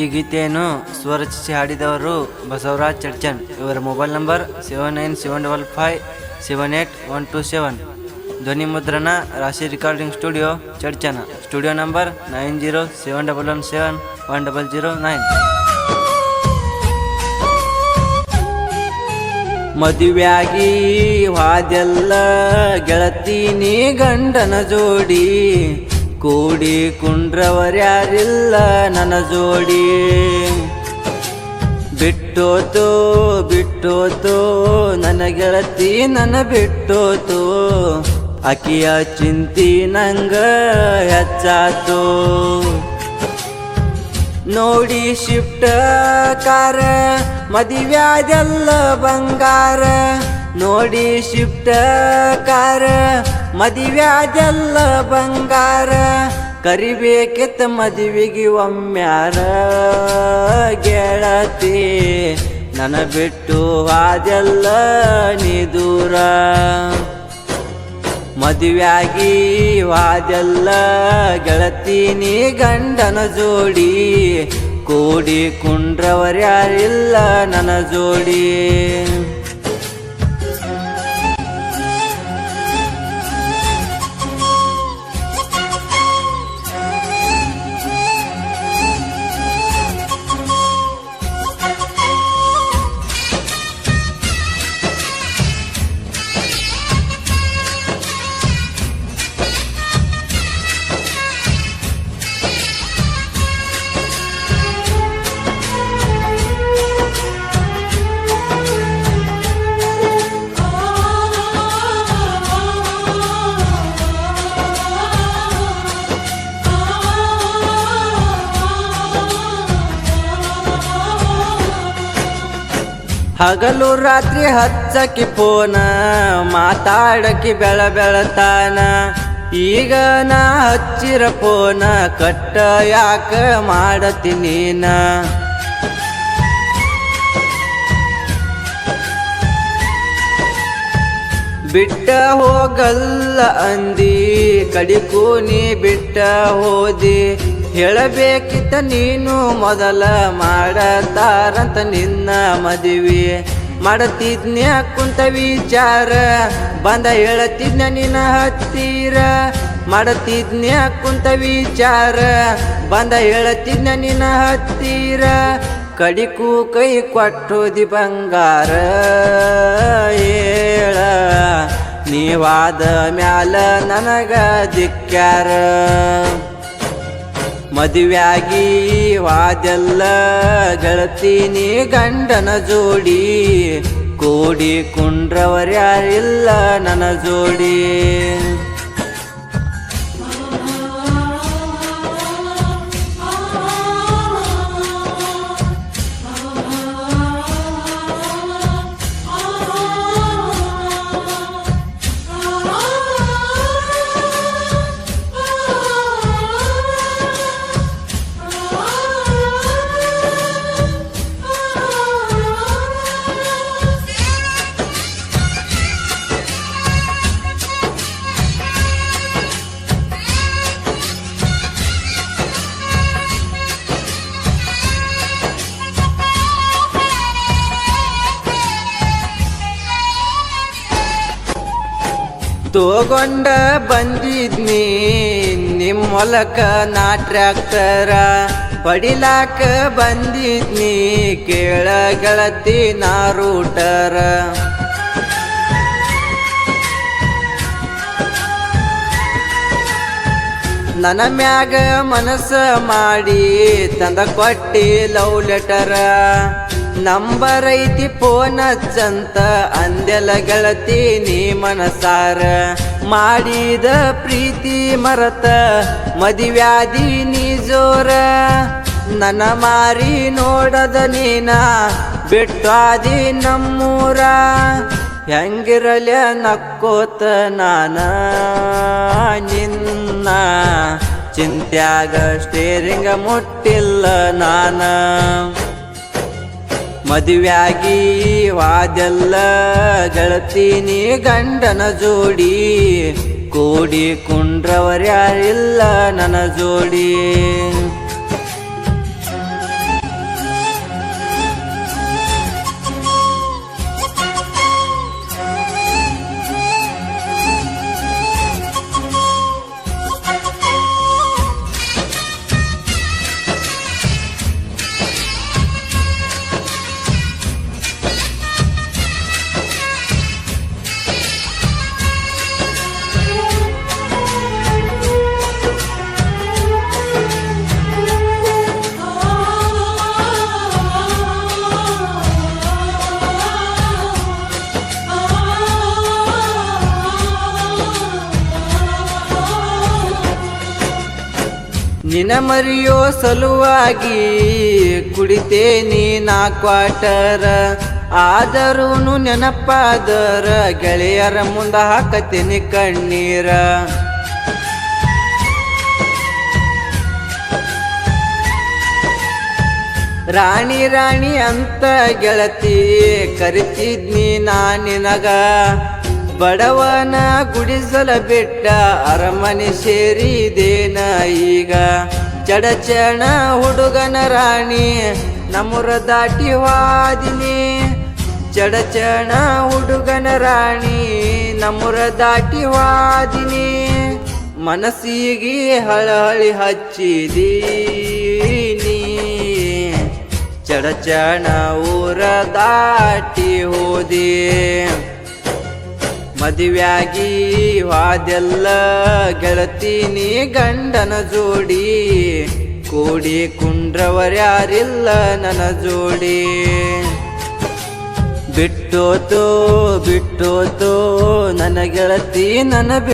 ಈ ಗೀತೆಯನ್ನು ಸ್ವರಚಿಸಿ ಹಾಡಿದವರು ಬಸವರಾಜ್ ಚಡ್ಚನ್. ಇವರ mobile number seven nine seven double five seven eight one two seven ಧ್ವನಿ ಮುದ್ರಣ Rashi recording studio Chadchana. Studio number nine zero seven double one seven one double zero nine ಮದುವೆಯಾಗಿ ವಾದೆಲ್ಲ ಗೆಳತೀನಿ ಗಂಡನ ಜೋಡಿ. ಕೂಡಿ ಕುಂಡ್ರವರ್ಯಾರಿಲ್ಲ ನನ್ನ ಜೋಡಿ. ಬಿಟ್ಟೋತು ಬಿಟ್ಟೋತು, ನನ್ನ ಗೆಳತಿ ನನ್ನ ಬಿಟ್ಟೋತು. ಅಕಿಯ ಚಿಂತಿ ನಂಗ ಹೆಚ್ಚಾತು. ನೋಡಿ ಶಿಫ್ಟ್ ಕಾರ, ಮದಿವ್ಯಾದೆಲ್ಲ ಬಂಗಾರ. ನೋಡಿ ಶಿಫ್ಟ್ ಕಾರ ಮದಿವ್ಯಾದೆಲ್ಲ ಬಂಗಾರ ಕರಿಬೇಕಿತ್ತ ಮದುವೆಗೆ ಒಮ್ಮ್ಯಾರ ಗೆಳತಿ. ನನ ಬಿಟ್ಟು ಆದೆಲ್ಲ ನೀ ದೂರ ಮದುವೆಯಾಗಿ ವಾದೆಲ್ಲ ಗೆಳತೀನಿ ಗಂಡನ ಜೋಡಿ. ಕೂಡಿ ಕುಂಡ್ರವರ್ಯಾರಿಲ್ಲ ನನ್ನ ಜೋಡಿ. ಹಗಲು ರಾತ್ರಿ ಹಚ್ಚಕಿ ಪೋನ, ಮಾತಾಡಕಿ ಬೆಳ ಬೆಳತಾನ. ಈಗ ನಾ ಹಚ್ಚಿರ ಪೋನ, ಕಟ್ಟ ಯಾಕ ಮಾಡತಿ ನೀನ? ಬಿಟ್ಟ ಹೋಗಲ್ಲ ಅಂದಿ ಕಡಿಕೂ ನೀ ಬಿಟ್ಟ ಹೋದಿ. ಹೇಳಬೇಕಿತ್ತ ನೀನು ಮೊದಲ ಮಾಡತಾರಂತ ನಿನ್ನ ಮದುವೆ. ಮಾಡತಿದ್ನ್ಯ ಕುಂತ ವಿಚಾರ, ಬಂದ ಹೇಳತಿದ್ನ ನಿನ್ನ ಹತ್ತಿರ. ಮಾಡತಿದ್ನ್ಯ ಕುಂತ ವಿಚಾರ, ಬಂದ ಹೇಳತಿದ್ನ ನಿನ್ನ ಹತ್ತಿರ. ಕಡಿಕು ಕೈ ಕೊಟ್ಟೋದಿ ಬಂಗಾರ ಹೇಳ ನೀವಾದ ಮ್ಯಾಲ ನನಗ ದಿಕ್ಕ್ಯಾರ ಮದುವೆಯಾಗಿ ವಾದೆಲ್ಲ ಗೆಳತೀನಿ ಗಂಡನ ಜೋಡಿ. ಕೂಡಿ ಕುಂಡ್ರವರ್ಯಾರಿಲ್ಲ ನನ್ನ ಜೋಡಿ. ತಗೊಂಡ ಬಂದಿದ್ನಿ ನಿಮ್ಮ ಹೊಲಕ ನಾ ಟ್ರ್ಯಾಕ್ಟರ ಪಡಿಲಾಕ ಬಂದಿದ್ನಿ ಕೇಳ ಗೆಳತಿ ನಾ ರೂಟರ. ನನ್ನ ಮ್ಯಾಗ ಮನಸ್ಸ ಮಾಡಿ ತಂದ ಕೊಟ್ಟಿ ಲವ್ ಲೆಟರ. ನಂಬರ್ ಪೋನ ಹಚ್ಚಂತ ಅಂದೆಲ ಗೆಳತಿ ನೀ ಮನಸಾರ. ಮಾಡಿದ ಪ್ರೀತಿ ಮರತ, ಮದಿವ್ಯಾದಿ ನೀ ಜೋರ. ನನ ಮಾರಿ ನೋಡದ ನೀನ, ಬಿಟ್ಟಾದಿ ನಮ್ಮೂರ. ಹೆಂಗಿರಲ್ಯ ನಕ್ಕೋತ ನಾನ, ನಿನ್ನ ಚಿಂತ್ಯಾಗ ಸ್ಟೇರಿಂಗ ಮುಟ್ಟಿಲ್ಲ ನಾನ. ಮದುವೆಯಾಗಿ ವಾದೆಲ್ಲ ಗೆಳತೀನಿ ಗಂಡನ ಜೋಡಿ. ಕೂಡಿ ಕುಂಡ್ರವರ್ಯಾರಿಲ್ಲ ನನ್ನ ಜೋಡಿ. ನಿನ ಮರಿಯೋ ಸಲುವಾಗಿ ಕುಡಿತೇನಿ ನಾ ಕ್ವಾಟರ. ಆದರೂನು ನೆನಪಾದರ, ಗೆಳೆಯರ ಮುಂದ ಹಾಕತೇನಿ ಕಣ್ಣೀರ. ರಾಣಿ ರಾಣಿ ಅಂತ ಗೆಳತಿ ಕರಿತಿದ್ನಿ ನಾ ನಿನಗ. ಬಡವನ ಗುಡಿಸಲ ಬಿಟ್ಟ ಅರಮನೆ ಸೇರಿದೇನ ಈಗ? ಚಡಚಣ ಹುಡುಗನ ರಾಣಿ ನಮ್ಮರ ದಾಟಿ ವಾದಿನಿ. ಚಡಚಣ ಹುಡುಗನ ರಾಣಿ ನಮ್ಮರ ದಾಟಿ ವಾದಿನಿ. ಮನಸ್ಸಿಗೆ ಹಳಹಳಿ ಹಚ್ಚಿದೀನಿ. ಚಡಚಣ ಊರ ದಾಟಿ ಹೋದೆ. ಮದುವ್ಯಾಗಿ ವಾದೆಲ್ಲ ಗೆಳತೀನಿ ಗಂಡನ ಜೋಡಿ. ಕೂಡಿ ಕುಂಡ್ರವರ್ಯಾರಿಲ್ಲ ನನ್ನ ಜೋಡಿ. ಬಿಟ್ಟೋತು ಬಿಟ್ಟೋತು ನನ್ನ ಗೆಳತಿ ನನ್ನ